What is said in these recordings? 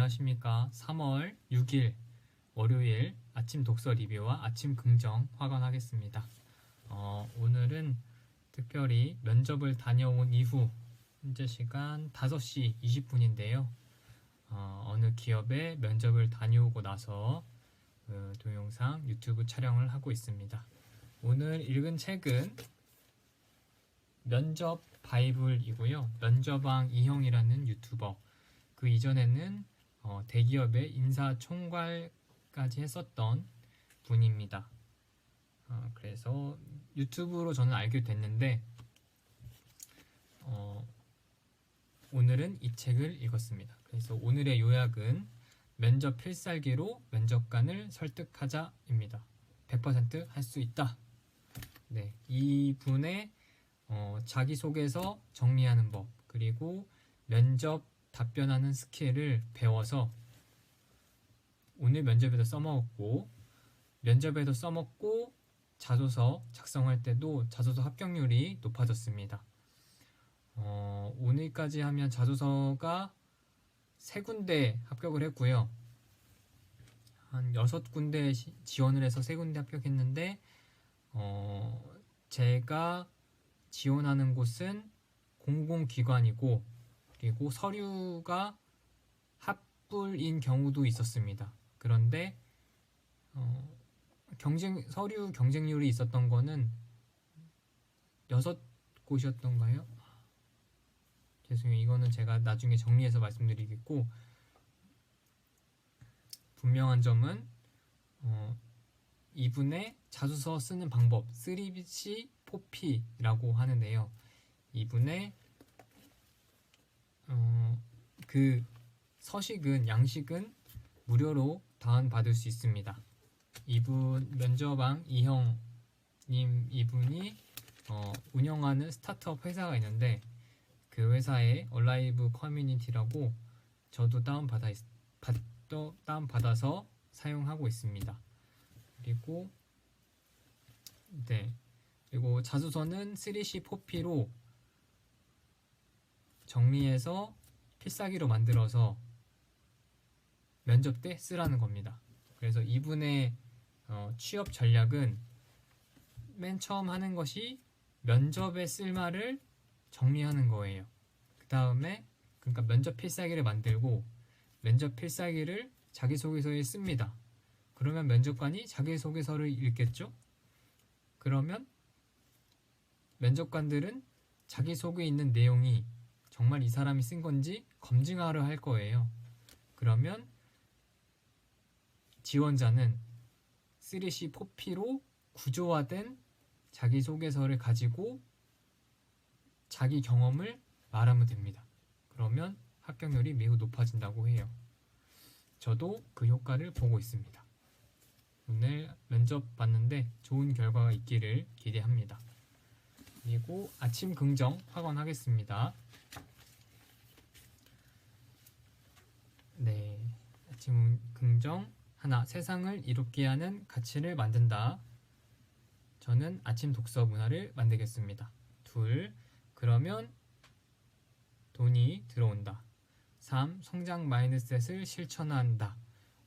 안녕하십니까. 3월 6일 월요일 아침 독서 리뷰와 아침 긍정 확언하겠습니다. 어, 오늘은 특별히 면접을 다녀온 이후 현재 시간 5시 20분인데요. 어, 느 기업에 면접을 다녀오고 나서 그 동영상 유튜브 촬영을 하고 있습니다. 오늘 읽은 책은 면접 바이블이고요. 면접왕 이형이라는 유튜버. 그 이전에는 어, 대기업의 인사총괄까지 했었던 분입니다. 어, 그래서 유튜브로 저는 알게 됐는데 어, 오늘은 이 책을 읽었습니다. 그래서 오늘의 요약은 면접 필살기로 면접관을 설득하자입니다. 100%할 수 있다. 네, 이 분의 어, 자기소개서 정리하는 법 그리고 면접 답변하는 스킬을 배워서 오늘 면접에도 써먹었고 면접에도 써먹고 자소서 작성할 때도 자소서 합격률이 높아졌습니다. 어, 오늘까지 하면 자소서가 세 군데 합격을 했고요. 한 여섯 군데 지원을 해서 세 군데 합격했는데 어, 제가 지원하는 곳은 공공기관이고 그리고 서류가 합불인 경우도 있었습니다. 그런데 어, 경쟁 서류 경쟁률이 있었던 거는 여섯 곳이었던가요? 죄송해요. 이거는 제가 나중에 정리해서 말씀드리겠고 분명한 점은 어, 이분의 자소서 쓰는 방법 3C 4P라고 하는데요. 이분의 어, 그 서식은 양식은 무료로 다운받을 수 있습니다. 이분 면접왕 이형님 이분이 어, 운영하는 스타트업 회사가 있는데 그 회사의 얼라이브 커뮤니티라고 저도 다운 받아 받, 다운 받아서 사용하고 있습니다. 그리고 네 그리고 자소서는 3C 4P로 정리해서 필사기로 만들어서 면접 때 쓰라는 겁니다. 그래서 이분의 어, 취업 전략은 맨 처음 하는 것이 면접에 쓸 말을 정리하는 거예요. 그 다음에 그러니까 면접 필사기를 만들고 면접 필사기를 자기소개서에 씁니다. 그러면 면접관이 자기소개서를 읽겠죠? 그러면 면접관들은 자기소개에 있는 내용이 정말 이 사람이 쓴 건지 검증하려 할 거예요. 그러면 지원자는 3C 4P로 구조화된 자기소개서를 가지고 자기 경험을 말하면 됩니다. 그러면 합격률이 매우 높아진다고 해요. 저도 그 효과를 보고 있습니다. 오늘 면접 봤는데 좋은 결과가 있기를 기대합니다. 그리고 아침 긍정 확언하겠습니다. 네. 아침 긍정 하나 세상을 이롭게 하는 가치를 만든다. 저는 아침 독서 문화를 만들겠습니다. 둘 그러면 돈이 들어온다. 3. 성장 마인드셋을 실천한다.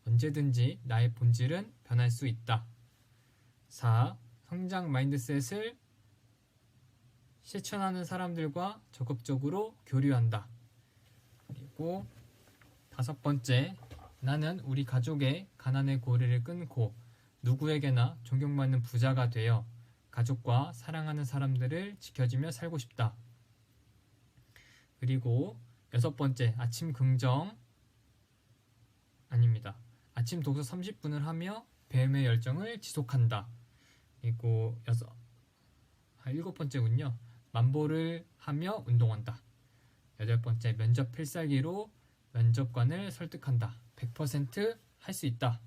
언제든지 나의 본질은 변할 수 있다. 4. 성장 마인드셋을 실천하는 사람들과 적극적으로 교류한다. 그리고 다섯 번째, 나는 우리 가족의 가난의 고리를 끊고 누구에게나 존경받는 부자가 되어 가족과 사랑하는 사람들을 지켜주며 살고 싶다. 그리고 여섯 번째, 아침 긍정 아닙니다. 아침 독서 30분을 하며 뱀의 열정을 지속한다. 그리고 여섯, 아, 일곱 번째군요. 만보를 하며 운동한다. 여덟 번째 면접 필살기로 면접관을 설득한다. 100%할 수 있다.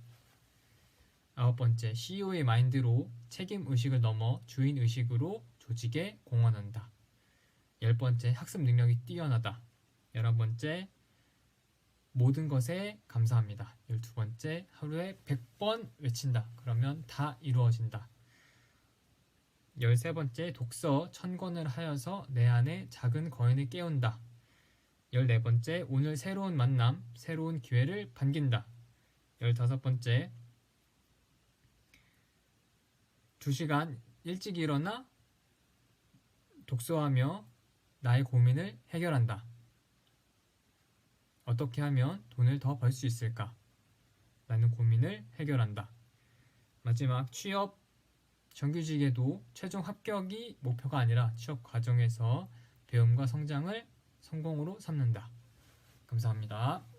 아홉 번째 CEO의 마인드로 책임 의식을 넘어 주인 의식으로 조직에 공헌한다. 열 번째 학습 능력이 뛰어나다. 열한 번째 모든 것에 감사합니다. 열두 번째 하루에 100번 외친다. 그러면 다 이루어진다. 열세 번째 독서 천 권을 하여서 내 안에 작은 거인을 깨운다. 14번째, 오늘 새로운 만남, 새로운 기회를 반긴다. 15번째, 2시간 일찍 일어나 독서하며 나의 고민을 해결한다. 어떻게 하면 돈을 더 벌 수 있을까? 라는 고민을 해결한다. 마지막 취업 정규직에도 최종 합격이 목표가 아니라 취업 과정에서 배움과 성장을 성공으로 삼는다. 감사합니다.